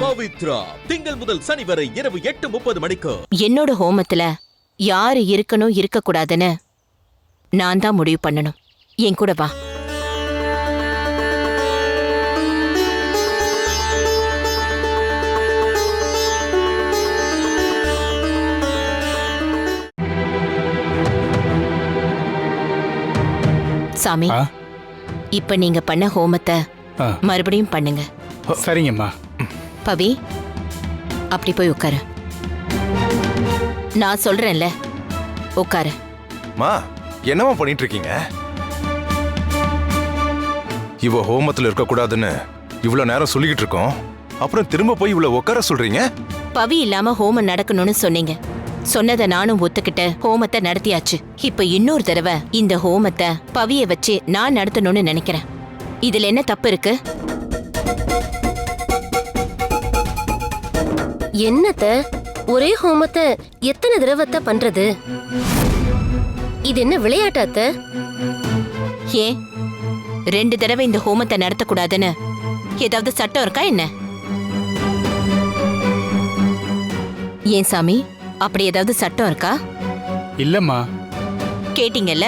பவித்ரா திங்கள் முதல் சனி வரை இரவு எட்டு முப்பது மணிக்கு. என்னோட ஹோமத்துல யாரு இருக்கணும் இருக்க கூடாதுன்னு நான் தான் முடிவு பண்ணணும். என் கூட வா. சாமி ஆ? இப்ப நீங்க பண்ண ஹோமத்தை ஆ. மறுபடியும் பண்ணுங்க. சரிங்கம்மா. பவி. அப்படி போய் உட்காரு. நான் சொல்றேன்ல. உட்காரு. மா என்னம்மா பண்ணிட்டு இருக்கீங்க இவ ஹோமத்துல இருக்க கூடாதுன்னு இவ்வளவு நேரம் சொல்லிக்கிட்டு இருக்கோம் அப்புறம் திரும்ப போய் இவ்வளவு உட்கார சொல்றீங்க? பவி இல்லாம ஹோமம் நடக்கணும்னு சொன்னீங்க. சொன்னதை நானும் ஒத்துக்கிட்டு ஹோமத்தை நடத்தியாச்சு. இப்ப இன்னொரு தடவை இந்த ஹோமத்தை பவிய வச்சு நான் நடத்தணும்னு நினைக்கிறேன். இதுல என்ன தப்பு இருக்கு? என்னத்த? ஒரே ஹோமத்தை எத்தனை தடவத்தை பண்றது? இது என்ன விளையாட்டாத்த? ஏன் ரெண்டு தடவை இந்த ஹோமத்தை நடத்தக்கூடாதுன்னு. ஏதாவது சட்டம் இருக்கா என்ன? ஏன் சாமி அப்படி ஏதாவது சட்டம் இருக்கா? இல்லம்மா. கேட்டீங்கல்ல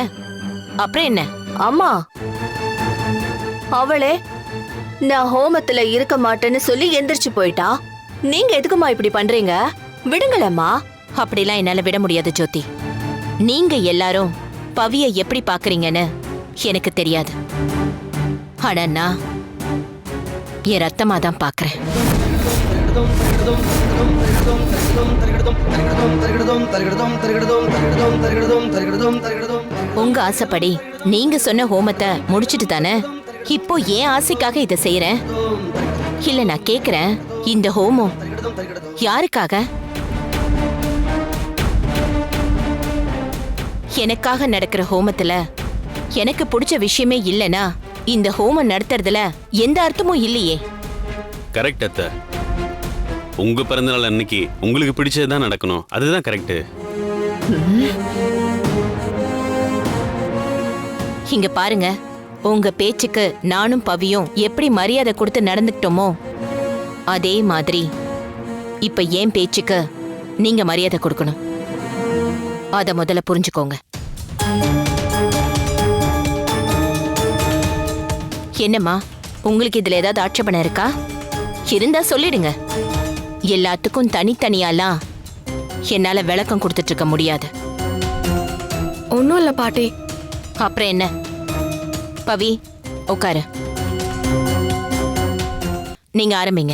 அப்புறம் என்ன? அம்மா அவளே நான் ஹோமத்துல இருக்க மாட்டேன்னு சொல்லி எந்திரிச்சு போயிட்டா? நீங்க எதுக்குமா இப்படி பண்றீங்க? விடுங்களேம்மா. அப்படிலாம் என்னால விட முடியாது ஜோதி. நீங்க எல்லாரும் பவிய எப்படி பாக்குறீங்கன்னு எனக்கு தெரியாது. ஆனா நான் என் ரத்தமா தான் பாக்குறேன் உங்க ஆசைப்படி நீங்க சொன்ன ஹோமத்தை முடிச்சிட்டு தானே இப்போ ஏன் ஆசைக்காக இதை செய்யறேன்? இல்ல நான் கேக்குறேன். இந்த ஹோமம் யாருக்காக? எனக்காக நடக்கிற ஹோமத்துல எனக்கு பிடிச்ச விஷயமே இல்லனா இந்த ஹோமம் நடத்துறதுல எந்த அர்த்தமும் இல்லையே. கரெக்ட் அத்தை. உங்க பிறந்தநாள் அன்னைக்கு உங்களுக்கு பிடிச்சது தான் நடக்கணும். அதுதான் கரெக்ட் இங்க பாருங்க. உங்க பேச்சுக்கு நானும் பவியும் எப்படி மரியாதை கொடுத்து நடந்துக்கிட்டோமோ அதே மாதிரி இப்ப ஏன் பேச்சுக்கு நீங்க மரியாதை கொடுக்கணும். அத முதல்ல புரிஞ்சுக்கோங்க. என்னம்மா உங்களுக்கு இதுல ஏதாவது ஆட்சேபணம் இருக்கா? இருந்தா சொல்லிடுங்க. எல்லாத்துக்கும் தனித்தனியாலாம் என்னால விளக்கம் கொடுத்துட்டு இருக்க முடியாது. ஒன்னும் இல்ல பாட்டி. அப்புறம் என்ன? பவி. உட்காரு. நீங்க ஆரம்பிங்க.